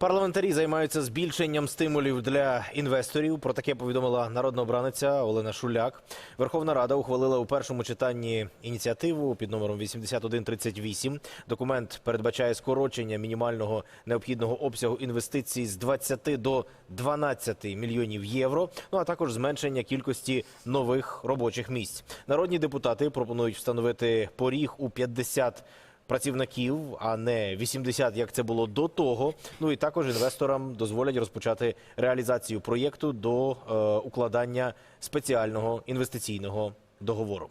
Парламентарі займаються збільшенням стимулів для інвесторів. Про таке повідомила народна обраниця Олена Шуляк. Верховна Рада ухвалила у першому читанні ініціативу під номером 8138. Документ передбачає скорочення мінімального необхідного обсягу інвестицій з 20 до 12 мільйонів євро. Ну а також зменшення кількості нових робочих місць. Народні депутати пропонують встановити поріг у 50 працівників, а не 80, як це було до того. Ну і також інвесторам дозволять розпочати реалізацію проєкту до е, укладання спеціального інвестиційного договору.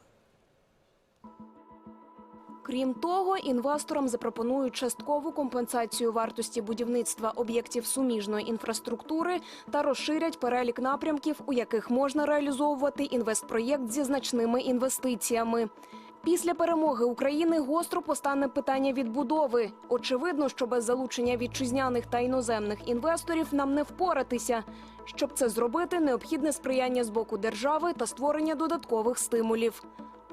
Крім того, інвесторам запропонують часткову компенсацію вартості будівництва об'єктів суміжної інфраструктури та розширять перелік напрямків, у яких можна реалізовувати інвестпроєкт зі значними інвестиціями. Після перемоги України гостро постане питання відбудови. Очевидно, що без залучення вітчизняних та іноземних інвесторів нам не впоратися. Щоб це зробити, необхідне сприяння з боку держави та створення додаткових стимулів.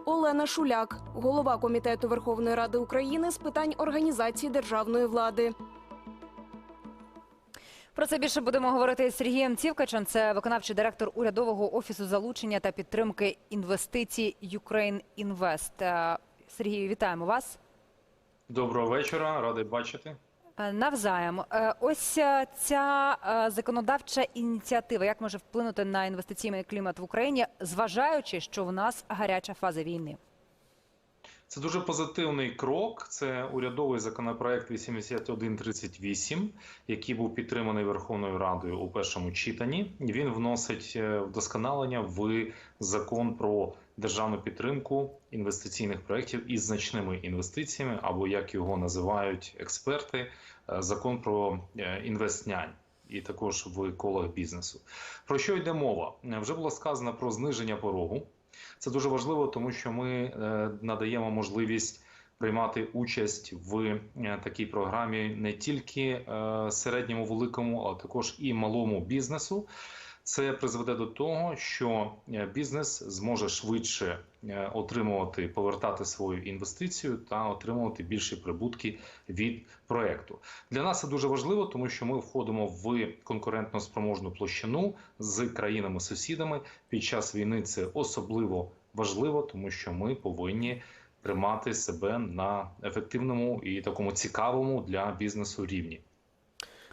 Олена Шуляк, голова комітету Верховної Ради України з питань організації державної влади. Про це більше будемо говорити з Сергієм Цівкачем. Це виконавчий директор урядового офісу залучення та підтримки інвестицій Ukraine Invest. Е, Сергію, вітаємо вас. Доброго вечора, радий бачити. Е, Навзаєм, Е, ось ця законодавча ініціатива, як може вплинути на інвестиційний клімат в Україні, зважаючи, що в нас гаряча фаза війни. Це дуже позитивний крок. Це урядовий законопроект 8138, який був підтриманий Верховною Радою у першому читанні. Він вносить е, вдосконалення в закон про державну підтримку інвестиційних проєктів із значними інвестиціями, або як його називають експерти, е, закон про е, інвестнянь. І також в колах бізнесу. Про що йде мова? Вже було сказано про зниження порогу. Це дуже важливо, тому що ми е, надаємо можливість приймати участь в е, такій програмі не тільки е, середньому, великому, а також і малому бізнесу. Це призведе до того, що е, бізнес зможе швидше е, отримувати, повертати свою інвестицію та отримувати більші прибутки від проекту. Для нас це дуже важливо, тому що ми входимо в конкурентно спроможну площину з країнами-сусідами. Під час війни це особливо важливо, тому що ми повинні тримати себе на ефективному і такому цікавому для бізнесу рівні.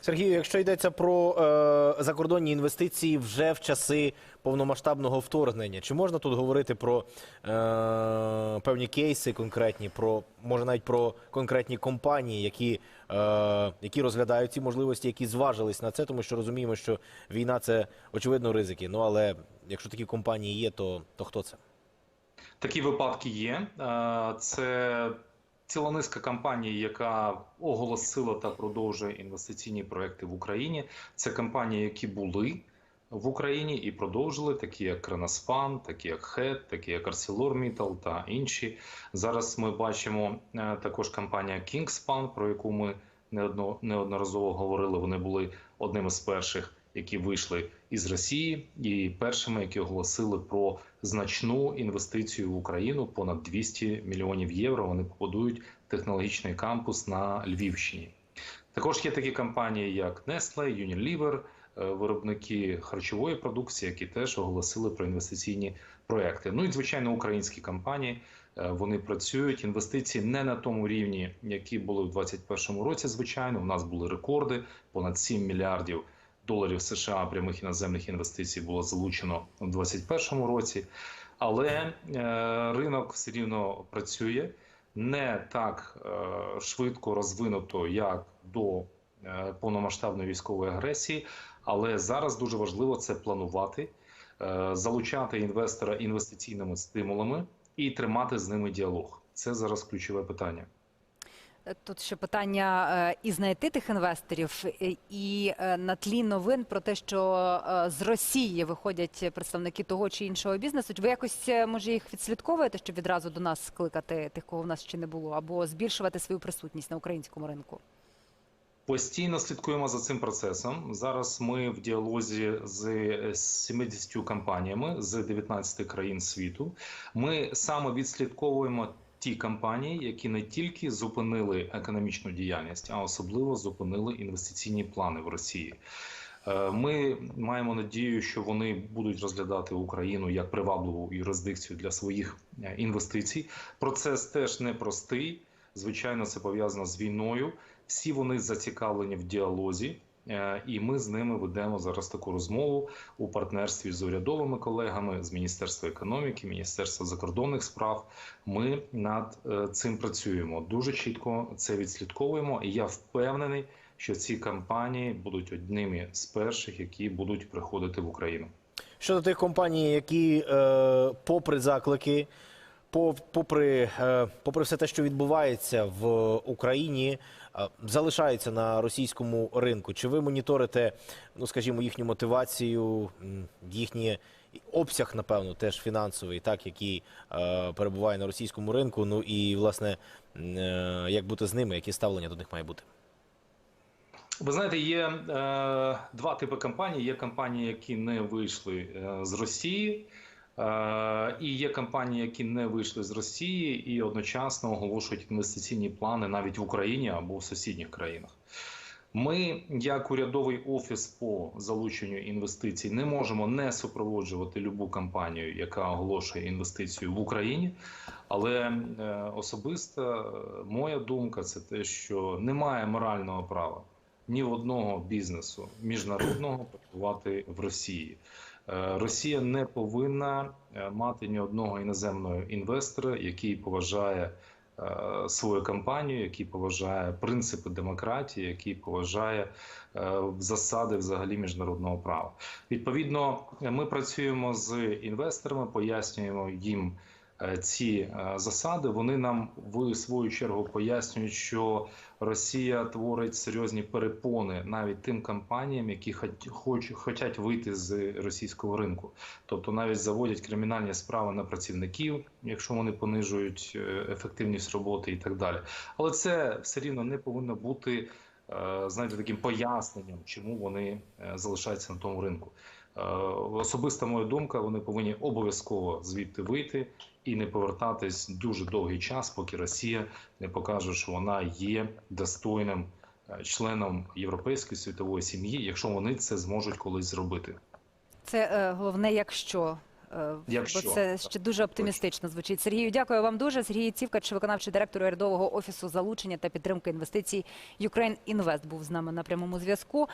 Сергію, якщо йдеться про е, закордонні інвестиції вже в часи повномасштабного вторгнення, чи можна тут говорити про е, певні кейси конкретні, про може навіть про конкретні компанії, які, е, які розглядають ці можливості, які зважились на це, тому що розуміємо, що війна це очевидно ризики. Ну але якщо такі компанії є, то, то хто це? Такі випадки є. Е, Це ціла низка компаній, яка оголосила та продовжує інвестиційні проекти в Україні. Це компанії, які були в Україні і продовжили, такі як Креноспан, такі як ХЕД, такі як ArcelorMittal та інші. Зараз ми бачимо е, також компанія Kingspan, про яку ми неодно- неодноразово говорили. Вони були одним із перших, які вийшли із Росії, і першими, які оголосили про значну інвестицію в Україну понад 200 мільйонів євро. Вони побудують технологічний кампус на Львівщині. Також є такі компанії, як Nestle, Unilever, е, виробники харчової продукції, які теж оголосили про інвестиційні проекти. Ну і звичайно, українські компанії е, вони працюють. Інвестиції не на тому рівні, які були в 2021 році. Звичайно, у нас були рекорди понад 7 мільярдів доларів США прямих іноземних інвестицій було залучено у 2021 році. Але е, ринок все рівно працює не так е, швидко розвинуто, як до е, повномасштабної військової агресії. Але зараз дуже важливо це планувати, залучати інвестора інвестиційними стимулами і тримати з ними діалог. Це зараз ключове питання. Тут ще питання е, і знайти тих інвесторів, і е, на тлі новин про те, що е, з Росії виходять представники того чи іншого бізнесу. Ви якось може їх відслідковуєте, щоб відразу до нас скликати тих, кого в нас ще не було, або збільшувати свою присутність на українському ринку? Постійно слідкуємо за цим процесом. Зараз ми в діалозі з 70 компаніями з 19 країн світу. Ми саме відслідковуємо ті компанії, які не тільки зупинили економічну діяльність, а особливо зупинили інвестиційні плани в Росії. Е, Ми маємо надію, що вони будуть розглядати Україну як привабливу юрисдикцію для своїх е, інвестицій. Процес теж непростий. Звичайно, це пов'язано з війною. Всі вони зацікавлені в діалозі, і ми з ними ведемо зараз таку розмову у партнерстві з урядовими колегами з Міністерства економіки, Міністерства закордонних справ. Ми над е, цим працюємо. Дуже чітко це відслідковуємо. І я впевнений, що ці компанії будуть одними з перших, які будуть приходити в Україну. Щодо тих компаній, які, е, попри заклики, попри, е, попри все те, що відбувається в Україні, е, залишаються на російському ринку. Чи ви моніторите, ну скажімо, їхню мотивацію, їхній обсяг, напевно, теж фінансовий, так, який е, перебуває на російському ринку? Ну і власне, як бути з ними, які ставлення до них має бути? Ви знаєте, є е, два типи компаній. Є компанії, які не вийшли е, з Росії, і є компанії, які не вийшли з Росії і одночасно оголошують інвестиційні плани навіть в Україні або в сусідніх країнах. Ми, як урядовий офіс по залученню інвестицій, не можемо не супроводжувати любу компанію, яка оголошує інвестицію в Україні. Але е, особиста е, моя думка це те, що немає морального права ні в одного бізнесу міжнародного працювати в Росії. Е, Росія не повинна е, мати ні одного іноземного інвестора, який поважає е, свою компанію, який поважає принципи демократії, який поважає засади взагалі міжнародного права. Відповідно, ми працюємо з інвесторами, пояснюємо їм ці е, засади. Вони нам в свою чергу пояснюють, що Росія творить серйозні перепони навіть тим компаніям, які хочуть вийти з російського ринку. Тобто навіть заводять кримінальні справи на працівників, якщо вони понижують е, ефективність роботи і так далі. Але це все рівно не повинно бути е, знаєте, таким поясненням, чому вони е, залишаються на тому ринку. Е, Особиста моя думка, вони повинні обов'язково звідти вийти і не повертатись дуже довгий час, поки Росія не покаже, що вона є достойним е, членом європейської світової сім'ї, якщо вони це зможуть колись зробити. Це е, головне, якщо. е, Якщо, Бо це ще дуже оптимістично звучить. Сергію, дякую вам дуже. Сергій Цівкач, виконавчий директор урядового офісу залучення та підтримки інвестицій Ukraine Invest був з нами на прямому зв'язку.